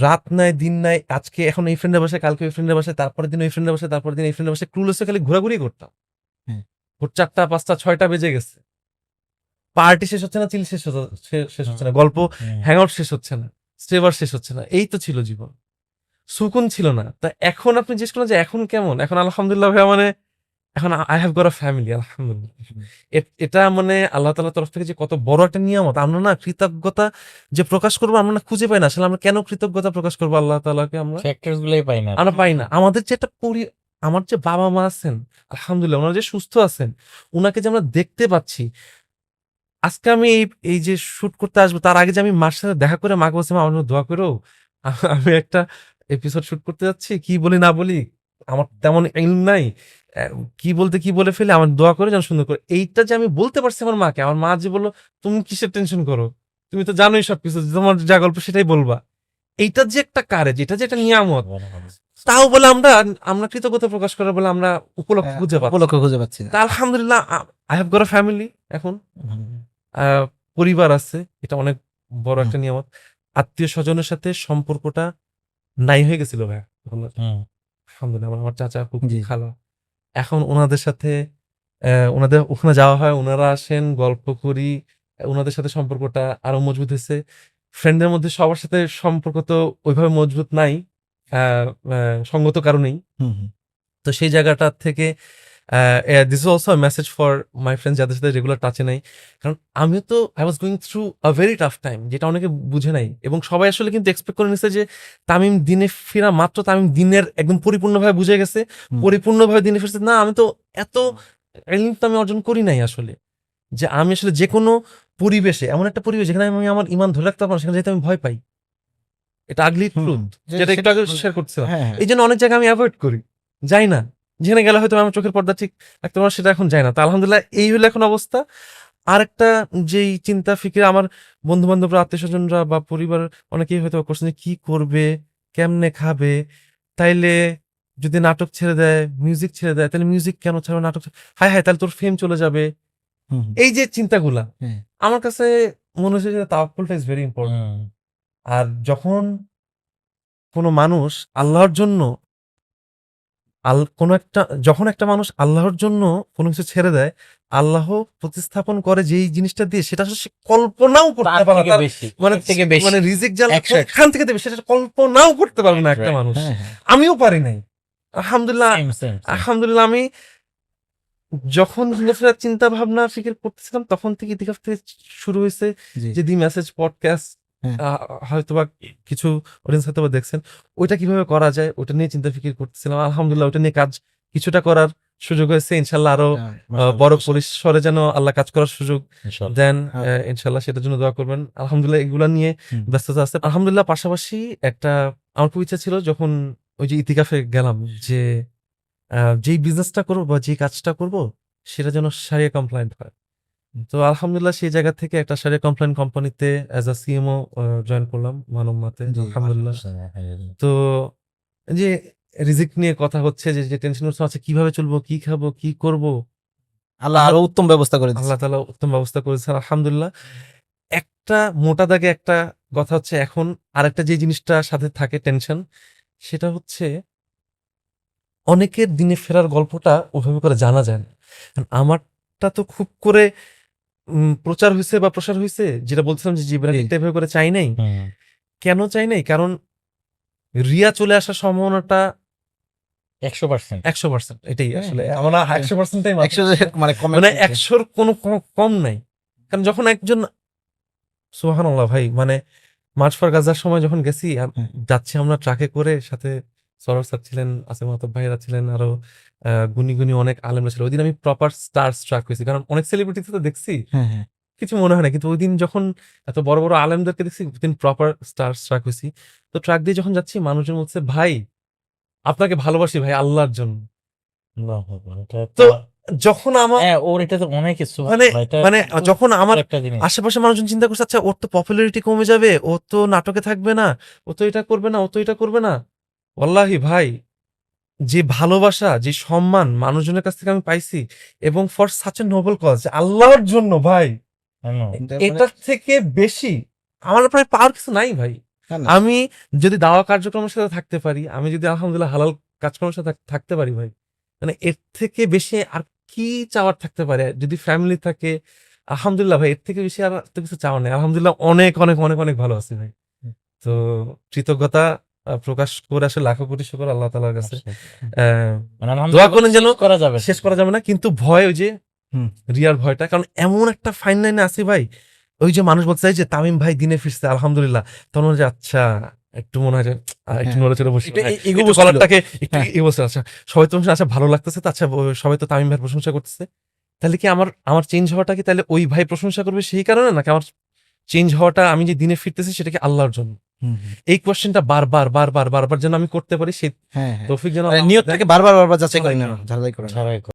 রাত নাই দিন নাই আজকে এখন এই ফ্রেন্ডের বাসায় কালকে ওই ফ্রেন্ডের বাসায় তারপরের দিন ওই ফ্রেন্ডের বাসায় তারপরের দিন এই ফ্রেন্ডের বাসায়। ক্রুলেসে খালি ঘোরাঘুরি করতাম। ভোর চারটা পাঁচটা ছয়টা বেজে গেছে। পার্টি শেষ হচ্ছে না চিল শেষ শেষ হচ্ছে না। গল্প হ্যাং আউট শেষ হচ্ছে না স্টেবার শেষ হচ্ছে না। এই তো ছিল জীবন। সুকুন ছিল না। তা এখন আপনি জিজ্ঞেস করেন যে এখন কেমন? এখন আলহামদুলিল্লাহ ভাইয়া মানে এখন I have got a family আলহামদুলিল্লাহ। এটা মানে আল্লাহ তালার তরফ থেকে যে কত বড় একটা নিয়ামত আমরা না কৃতজ্ঞতা যে প্রকাশ করব আমরা না খুঁজে পাই না। আসলে আমরা কেন কৃতজ্ঞতা প্রকাশ করব আল্লাহ তালাকে আমরা? গুলাই পাই না আমরা পাই না। আমাদের যে একটা পরি আমার যে বাবা মা আছেন আলহামদুলিল্লাহ ওনারা যে সুস্থ আছেন ওনাকে যে আমরা দেখতে পাচ্ছি আজকে আমি এই এই যে শুট করতে আসব তার আগে যে আমি মার সাথে দেখা করে মাকে বলছি আমার জন্য দোয়া করো। আমি একটা এপিসোড শুট করতে যাচ্ছি কি বলি না বলি আমার তেমন ইলম নাই। কি বলতে কি বলে ফেলে আমার দোয়া করে যেন সুন্দর করে। এইটা যে আমি বলতে পারছি আমার মাকে আমার মা যে বলল তুমি কিসের টেনশন করো? তুমি তো জানোই সবকিছু তোমার যা গল্প সেটাই বলবা। এইটা যে একটা কারেজ এটা যে একটা নিয়ামত তাও বলে আমরা আমরা কৃতজ্ঞতা প্রকাশ করে বলে আমরা উপলক্ষ খুঁজে পাচ্ছি। উপলক্ষ খুঁজে পাচ্ছি তা আলহামদুলিল্লাহ আই হ্যাভ গট ফ্যামিলি এখন। পরিবার আছে এটা অনেক বড় একটা নিয়ামত। আত্মীয় স্বজনের সাথে সম্পর্কটা নাই হয়ে গেছিল ভাই আলহামদুলিল্লাহ আমার- চাচা খুব ভালো খালা। এখন ওনাদের সাথে আহ, ওনাদের ওখানে যাওয়া হয় ওনারা আসেন গল্প করি ওনাদের সাথে সম্পর্কটা আরও মজবুত হয়েছে। ফ্রেন্ডদের মধ্যে সবার সাথে সম্পর্ক তো ওইভাবে মজবুত নাই সঙ্গত কারণেই। তো সেই জায়গাটা থেকে this is also message for my friend যাদের সাথে রেগুলার টাচে নাই। কারণ আমিও তো I was going through a very tough time যেটা অনেকে বুঝে নাই। এবং সবাই আসলে কিন্তু এক্সপেক্ট করে নিছে যে তামিম দিনে ফেরা মাত্র তামিম দিনের একদম পরিপূর্ণভাবে বুঝে গেছে। পরিপূর্ণভাবে দিনে ফিরছে। না আমি তো এত এলিম তো আমি অর্জন করি নাই আসলে। যে আমি আসলে যে কোনো পরিবেশে এমন একটা পরিবেশ যেখানে আমি আমার ইমান ধরে রাখতে পারব সেখানে যেতে আমি ভয় পাই। এটা আগলি। ট্রুথ যেটা একটু আগে শেয়ার হ্যাঁ। এই জন্য অনেক জায়গায় আমি অ্যাভয়েড করি। যাই না। যেখানে গেলে হয়তো আমার চোখের পর্দা ঠিক রাখতে পারব সেটা এখন যায় না। তো আলহামদুলিল্লাহ এই হলো এখন অবস্থা। আরেকটা যেই চিন্তা ফিকির আমার বন্ধু বান্ধবরা আত্মীয় স্বজনরা বা পরিবার অনেকেই হয়তো করছেন যে কি করবে? কেমনে খাবে? তাইলে যদি নাটক ছেড়ে দেয় মিউজিক ছেড়ে দেয় তাহলে মিউজিক কেন ছাড়বে নাটক হায় হায় তাহলে তোর ফেম চলে যাবে। এই যে চিন্তাগুলা হ্যাঁ। আমার কাছে মনে হচ্ছে যে তাওয়াক্কুলটা ইজ ভেরি ইম্পর্টেন্ট আর যখন কোনো মানুষ আল্লাহর জন্য আল কোনো একটা যখন একটা মানুষ আল্লাহর জন্য কোনো কিছু ছেড়ে দেয় আল্লাহ প্রতিস্থাপন করে যেই জিনিসটা দিয়ে সেটা আসলে সে কল্পনাও করতে পারে না। মানে থেকে বেশি মানে রিজিক জাল। এখান থেকে দেবে সেটা কল্পনাও করতে পারবে না একটা মানুষ হ্যাঁ, হ্যাঁ। আমিও পারি নাই আলহামদুলিল্লাহ. আলহামদুলিল্লাহ আমি যখন চিন্তা ভাবনা ফিকির করতেছিলাম তখন থেকে ইতিকাফ থেকে শুরু হয়েছে। যে দি মেসেজ পডকাস্ট। হয়তো বা কিছু অডিয়েন্স হয়তো বা দেখছেন। ওইটা কীভাবে করা যায় ওটা নিয়ে চিন্তা ফিকির করতেছিলাম। আলহামদুলিল্লাহ ওটা নিয়ে কাজ কিছুটা করার সুযোগ হয়েছে। ইনশাল্লাহ আরও হ্যাঁ, বড় পরিসরে যেন আল্লাহ কাজ করার সুযোগ। দেন হ্যাঁ। ইনশাল্লাহ সেটার জন্য দোয়া করবেন। আলহামদুলিল্লাহ এগুলা নিয়ে ব্যস্ততা আছে। আলহামদুলিল্লাহ পাশাপাশি একটা আমার খুব ইচ্ছা ছিল যখন ওই যে ইতিকাফে গেলাম যে আহ, যেই বিজনেসটা করব বা যেই কাজটা করব সেটা যেন সারিয়া কমপ্লায়েন্ট হয়। তো আলহামদুলিল্লাহ সেই জায়গা থেকে একটা সারিয়া কমপ্লেন কোম্পানিতে অ্যাজ আ সিএমও জয়েন করলাম মানব মাতে। আলহামদুলিল্লাহ। তো যে রিজিক নিয়ে কথা হচ্ছে যে যে টেনশন আছে কীভাবে চলবো কি খাব কি করব? আল্লাহ আরও উত্তম ব্যবস্থা করে আল্লাহ তালা উত্তম ব্যবস্থা করেছেন আলহামদুলিল্লাহ। একটা মোটা দাগে একটা কথা হচ্ছে এখন আরেকটা যে জিনিসটা সাথে থাকে টেনশন সেটা হচ্ছে অনেকের দিনে ফেরার গল্পটা ওভাবে করে জানা যায় না। আমারটা তো খুব করে প্রচার হয়েছে বা প্রসার হয়েছে যেটা বলছিলাম যে জীবনে জি। এভাবে করে চাই নাই। কেন চাই নাই? কারণ রিয়া চলে আসার সম্ভাবনাটা একশো পার্সেন্ট। একশো পার্সেন্ট এটাই হ্যাঁ, আসলে। হ্যাঁ। আমরা একশো পার্সেন্টটাই মানে মানে একশোর কোনো কম নাই। কারণ যখন একজন সুহান ভাই মানে মার্চ ফর গাজার সময় যখন গেছি যাচ্ছি আমরা ট্রাকে করে সাথে সরব স্যার ছিলেন আসিম মাহতাব ভাইরা ছিলেন আরও গুণী গুণী অনেক আলেমরা ছিল। ওই দিন আমি প্রপার স্টার স্ট্রাক হয়েছি। কারণ অনেক সেলিব্রিটি তো দেখছি। হ্যাঁ, হ্যাঁ। কিছু মনে হয় না। কিন্তু ওই দিন যখন এত বড় বড় আলেমদেরকে দেখছি ওই দিন প্রপার স্টার স্ট্রাক হয়েছি। তো ট্রাক দিয়ে যখন যাচ্ছি মানুষজন বলছে ভাই আপনাকে ভালোবাসি ভাই আল্লাহর জন্য। তো যখন আমার হ্যাঁ ওর এটা তো অনেক মানে মানে যখন আমার আশেপাশে মানুষজন চিন্তা করছে আচ্ছা ওর তো পপুলারিটি কমে যাবে ও তো নাটকে থাকবে না ও তো এটা করবে না ও তো এটা করবে না। ওয়াল্লাহি ভাই যে ভালোবাসা যে সম্মান মানুষজনের কাছ থেকে আমি পাইছি এবং for such a noble cause আল্লাহর জন্য ভাই. এটা এটার থেকে বেশি আমার প্রায় পাওয়ার কিছু নাই ভাই। আমি যদি দাওয়া কার্যক্রমের সাথে থাকতে পারি আমি যদি আলহামদুলিল্লাহ হালাল কাজকর্মের সাথে থাকতে পারি ভাই মানে এর থেকে বেশি আর কি চাওয়ার থাকতে পারে? যদি ফ্যামিলি থাকে আলহামদুলিল্লাহ ভাই এর থেকে বেশি আর কিছু চাওয়ার নেই। আলহামদুলিল্লাহ অনেক অনেক অনেক অনেক ভালো আছি ভাই। তো কৃতজ্ঞতা প্রকাশ করে আসলে লাখো কোটি শুকর আল্লাহ তালার কাছে। মানে দোয়া করেন যেন করা যাবে। শেষ করা যাবে না কিন্তু ভয় ওই যে। রিয়ার ভয়টা কারণ এমন একটা ফাইন লাইনে আছে ভাই ওই যে মানুষ বলতে চাই যে তামিম ভাই দিনে ফিরছে আলহামদুলিল্লাহ। তখন যে আচ্ছা একটু মনে হয় একটু হ্যাঁ। বসে হ্যাঁ, এ- এগো একটু কলারটাকে একটু হ্যাঁ। বসে, আচ্ছা সবাই তো আচ্ছা ভালো লাগতেছে তো আচ্ছা সবাই তো তামিম ভাইয়ের প্রশংসা করতেছে। তাহলে কি আমার আমার চেঞ্জ হওয়াটা কি তাহলে ওই ভাই প্রশংসা করবে সেই কারণে? নাকি আমার চেঞ্জ হওয়াটা আমি যে দিনে ফিরতেছি সেটা কি আল্লাহর জন্য। এই কোয়েশ্চেনটা বারবার বারবার বারবার যেন আমি করতে পারি সেই হ্যাঁ হ্যাঁ তৌফিক যেন মানে নিয়ত। থেকে বারবার বারবার যাচাই করেন না ঝালাই করেন ছাড়াই